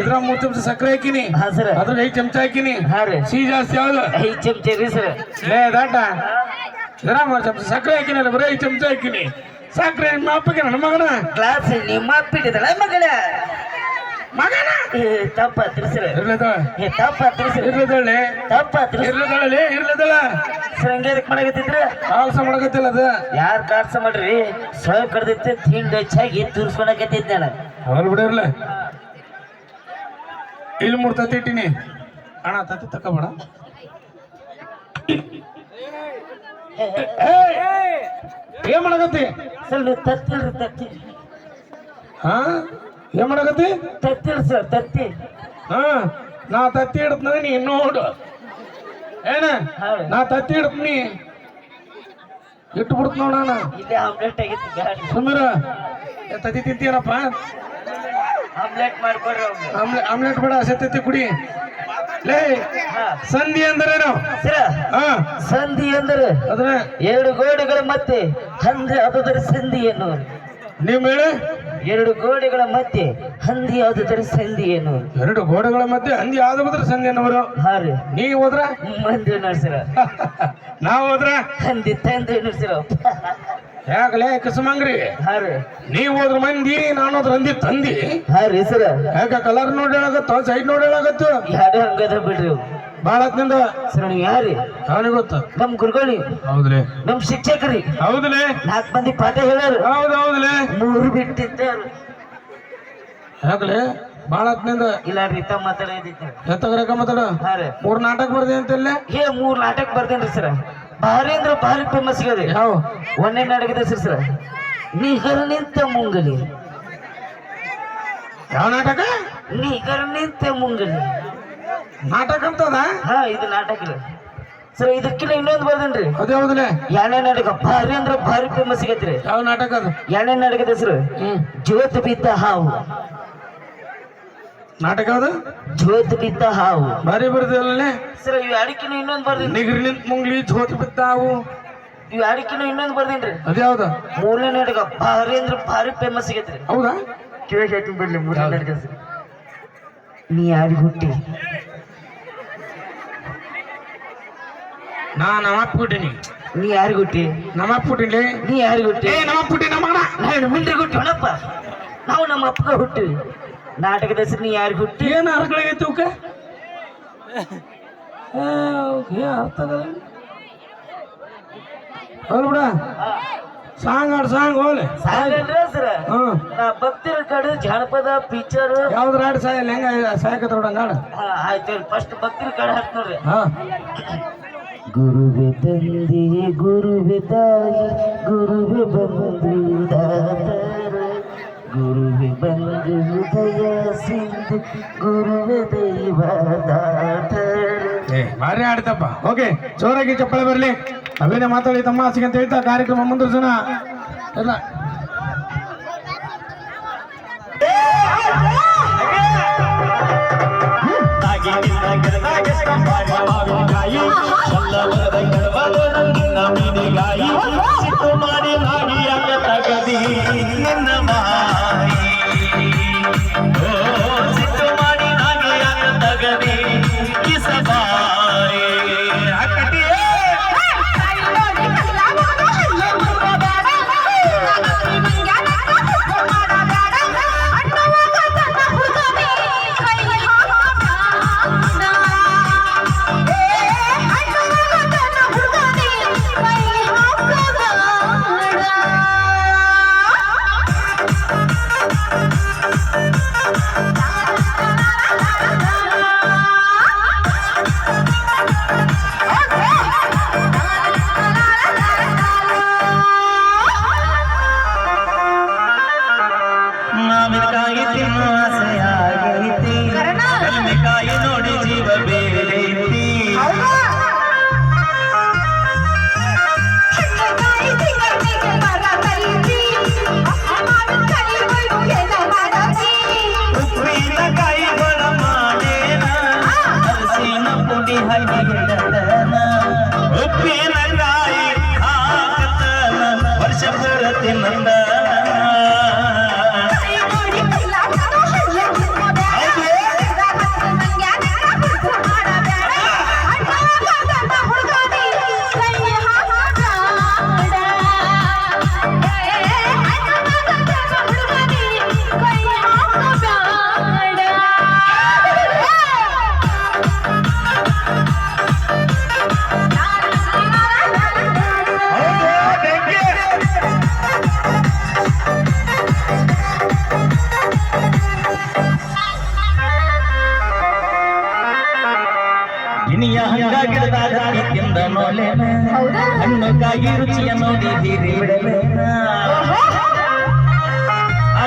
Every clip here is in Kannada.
ಇದ್ರ ಮೂರ್ ಚಮಚ ಸಕ್ಕರೆ ಹಾಕಿನಿ. ಹಾ ಸರ್. ಅದ್ರ ಐದ್ ಚಮಚ ಹಾಕಿನಿ. ಹಾ ರೀ. ಸಿಹಿ ಜಾಸ್ತಿ ಯಾವ್ದು? ಐದು ಚಮಚ ರೀ ಸರ್. ಲೇ ದಾಟ. ಇದ್ರ ಮೂರ್ ಚಮಚ ಸಕ್ಕರೆ ಹಾಕಿನಿ ಬರೀ ಐದ್ ಚಮಚ ಹಾಕಿನಿ. ಸಕ್ಕರೆ ನಿಮ್ಮ ಅಪ್ಪಗೆ ನನ್ನ ಮಗನ? ಗ್ಲಾಸ್ ನಿಮ್ಮ ಅಪ್ಪಿಟ್ಟಿದಲ್ಲ ಮಗಳ? ಮಗನ? ಏ, ತಪ್ಪಾತ್ರಿ ಸರ್. ಇರ್ಲದ ಏ ತಪ್ಪಾತ್ರಿ ಸರ್. ತಪ್ಪ ಇರ್ಲದಳ ಸರ್ ಹಂಗೇದಕ್ ಮಾಡಕತ್ತಿದ್ರ? ಕಾಲ್ಸ ಮಾಡಕತ್ತಿಲ್ಲ ಅದ. ಯಾರ್ ಕಾಡ್ಸ ಮಾಡ್ರಿ? ಸ್ವಯಂ ಕಡ್ದಿತ್ತು ತಿಂಡಿ ಹೆಚ್ಚಾಗಿ ತೂರ್ಸ್ಕೊಳಕತ್ತಿದ್ದ ನಾನು ಅವಲ್ ಬಿಡಿರ್ಲ ಇಲ್ಲಿ ಮೂರ್ ತತ್ತಿ ಇಟ್ಟಿನಿ. ಅಣ್ಣ ತತ್ತಿ ತಕೋಬೇಡ ಏನ್ ಮಾಡಕತ್ತಿ? ಸರ್ ತತ್ತಿಲ್ರಿ ತತ್ತಿ ಹಾ? ಏನ್ ಮಾಡಕತ್ತಿ? ತತ್ತಿಲ್ ಸರ್ ತತ್ತಿ. ಹಾ ನಾ ತತ್ತಿ ಇಡ್ತೀನಿ ನೀ ನೋಡು. ಏನ. ನಾ ತತ್ತಿ ಇಡ್ತೀನಿ ಇಟ್ಟು ಬಿಡ್ತ ನೋಡಣ ಏ, ತತ್ತಿ ತಿಂತೀನಪ್ಪ ಆಮ್ಲೆಟ್ ಮಾಡ್ಕೊಡ್ರಿ ಆಮ್ಲೆಟ್ ಆಮ್ಲೆಟ್ ಬೇಡ ಹಸೆ ಕುಡಿ. ಲೇ ಸಂಧಿ ಅಂದ್ರೇನು? ಸರ ಹಾ. ಸಂಧಿ ಅಂದ್ರೆ ಅದ್ರ? ಎರಡು ಗೋಡೆಗಳ ಮತ್ತೆ ಹಂದಿ ಅದರ ಸಂಧಿ ಏನು? ನೀವು ಹೇಳಿ. ಎರಡು ಗೋಡೆಗಳ ಮಧ್ಯೆ ಹಂದಿ ಅದರ ಸಂಧಿ ಏನು? ಎರಡು ಗೋಡೆಗಳ ಮಧ್ಯೆ ಹಂದಿ ಆದ್ರೆ ಸಂಧಿ ಅನ್ನೋರು. ಹಾ ರೀ. ನೀ ಹೋದ್ರ? ಮಂದಿ ನಡೆಸಿರ ನಾವು ಹೋದ್ರ? ಹಂದಿ ತಂದೆ ನೋಡ್ಸಿರ ಯಾಕಲೇ ಕಸಮಂಗ್ರಿ? ನೀವು ಹೋದ್ರ ಮಂದಿ ನಾನು ಅಂದಿ ತಂದಿ? ಹಾರಿ ರೀ ಸರ. ಯಾಕ ಕಲರ್ ನೋಡಿ ಹೇಳಾಗತ್ತ ಸೈಡ್ ನೋಡಿ ಯಾರು ಹಂಗದ ಬಿಡ್ರಿ. ಬಾಳ ಹೊತ್ತಿನಿಂದ ಸರ್ ನೀವು ಯಾರಿ? ಅವನಿಗೆ ಗೊತ್ತ? ನಮ್ ಗುರುಗಳಿ ಹೌದ್ರಿ ನಮ್ ಶಿಕ್ಷಕರಿ. ಹೌದ್ರಿ ನಾಲ್ಕು ಮಂದಿ ಪಾಠ ಹೇಳಾರು ಹೌದ್ ಹೌದ್ರಿ ಮೂರು ಬಿಟ್ಟಿದ್ದಾರು. ಯಾಕಲೇ ಬಾಳ ಹೊತ್ತಿನಿಂದ ಇಲ್ಲ ರೀ ತಮ್ಮ ಮಾತಾಡಿದ್ದೆ ಎತ್ತಗ್ರಕ ಮಾತಾಡ? ಮೂರ್ ನಾಟಕ ಬರ್ದೆ ಅಂತಲ್ಲೇ? ಏ ಮೂರ್ ನಾಟಕ ಬರ್ದೇನ್ರಿ ಸರ್. ಭಾರಿ ಅಂದ್ರೆ ಭಾರಿ ಫೇಮಸ್ ಆಗ್ಯದ್ರಿ ಯಾವ ಒಂದೇ ನಾಟಕದ ಹೆಸರು ಸರ್ ನಿಗರ್ ನಿಂತ ಮುಂಗಲಿ. ಯಾವ ನಾಟಕ? ನಿಗರ್ ನಿಂತ ಮುಂಗಲಿ. ನಾಟಕ ಅಂತದ? ಹಾ ಇದು ನಾಟಕ ಇಲ್ಲ ಸರ್ ಇದಕ್ಕಿಂತ ಇನ್ನೊಂದು ಬರ್ದೇನ್ರಿ? ಅದೇ ಹೌದಲ್ಲ ಎರಡನೇ ನಾಟಕ ಭಾರಿ ಅಂದ್ರೆ ಭಾರಿ ಫೇಮಸ್ ಆಗೈತ್ರಿ ಯಾವ ನಾಟಕ ಅದು? ಎರಡನೇ ನಾಟಕದ ಹೆಸರು. ಜ್ಯೋತ್ ಬಿದ್ದ ಹಾವು. ನಾಟಕ ಅದು ಬಿದ್ದ ಹಾವು. ಬಾರಿ ಬರ್ದಿಲ್ಲ ಸರ್ ಇವ್ ಅಡಿಕಿನ ಇನ್ನೊಂದು ಬರ್ದೇನ್ರಿ ನಿಗರಿ ನಿಂತ ಮುಂಗ್ಲಿ ಜ್ಯೋತಿ ಬಿದ್ದಾವು ಇವ್ ಅಡಿಕಿನ ಇನ್ನೊಂದು ಬರ್ದೇನ್ರಿ. ಅದ್ಯಾವ್ದ ಮೂರನೇ ನಾಟಕ ಭಾರಿ ಅಂದ್ರೆ ಭಾರಿ ಫೇಮಸ್ ಆಗೈತ್ರಿ ಹೌದಾ? ಕೇಳಿ ಹೇಳ್ತೀನಿ ಬರ್ಲಿ ಮೂರನೇ ನಾಟಕ ನೀ ಯಾರಿಗೆ ಹುಟ್ಟಿ? ನಾ ನಮ್ಮಪ್ಪ ಹುಟ್ಟಿನಿ. ನೀ ಯಾರಿಗೆ ಹುಟ್ಟಿ? ನಮ್ಮಪ್ಪ ಹುಟ್ಟಿನ್ಲಿ? ನೀ ಯಾರಿಗೆ ಹುಟ್ಟಿ? ಏ ನಮ್ಮಪ್ಪ ಹುಟ್ಟಿ ನಮ್ಮ ಅಣ್ಣ ಮಿಂಡ್ರಿಗೆ ಹುಟ್ಟಿ ಹೊಣಪ್ಪ. ನಾವು ನಮ್ಮ ಅಪ್ಪಗ ಹುಟ್ಟಿ. ನಾಟಕದ ಹೆಸರು ನೀ ಯಾರಿಗೆ ಹುಟ್ಟಿ? ಏನು ಅರ್ಗಳಿಗೆ ತೂಕ ಬಿಡ. ಸಾಂಗ್ ಆಡ್ ಸಾಂಗ್ ಹೋಲ್ ಸಾಂಗ್ ಸರ್. ನಾ ಭಕ್ತಿರ ಕಡೆ ಜಾನಪದ ಪಿಕ್ಚರ್ ಯಾವ್ದ್ರ ಆಡ್ ಸಾಯಲ್ಲ ಹೆಂಗ ಸಾಯಕತ್ತ ಬಿಡಂಗ ಆಡ ಆಯ್ತು ಫಸ್ಟ್ ಭಕ್ತಿರ ಕಡೆ ಹಾಕ್ತಾರೆ ಗುರುವೆ ತಂದೆ ಗುರುವೆ ತಾಯಿ ಗುರುವೆ ಬಂಧು ದಾತರ ಗುರುವೆ ಬಂಧು ಹೃದಯ ಸಿಂಧು ಗುರುವೆ ದೈವ ದಾತರ ಏ ಭಾರಿ ಆಡ್ತಪ್ಪ ಓಕೆ ಜೋರಾಗಿ ಚಪ್ಪಳೆ ಬರಲಿ ಅವೇನೇ ಮಾತಾಡಿ ತಮ್ಮ ಆಸೆಗೆ ಅಂತ ಹೇಳ್ತಾ ಕಾರ್ಯಕ್ರಮ ಮುಂದುವರ್ಸೋಣ ಎಲ್ಲ ಹುಡುಗ ತಿಂದ ನೋಲೇನ ಹೌದಾ? ಹಣ್ಣುಗಾಗಿ ರುಚಿಯ ನೋಡಿ ಹೀರಿ ಬಿಡಲೇನ ಆ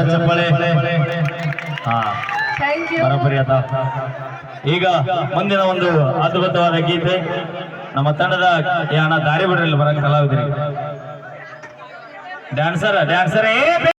ಜೋರ ಚಪ್ಪಾಳೆ ಹಾ. ಥ್ಯಾಂಕ್ ಯು ಬರೋಬ್ಬರಿ ಅದ ಈಗ ಮುಂದಿನ ಒಂದು ಅದ್ಭುತವಾದ ಗೀತೆ. ನಮ್ಮ ತಂಡದ ಯಾಣ ದಾರಿ ಬಿಡ್ರಿ ಬರ ಕಲಾವಿದ್ರಿ ಡ್ಯಾನ್ಸರ್ ಡ್ಯಾನ್ಸರ್ ಏ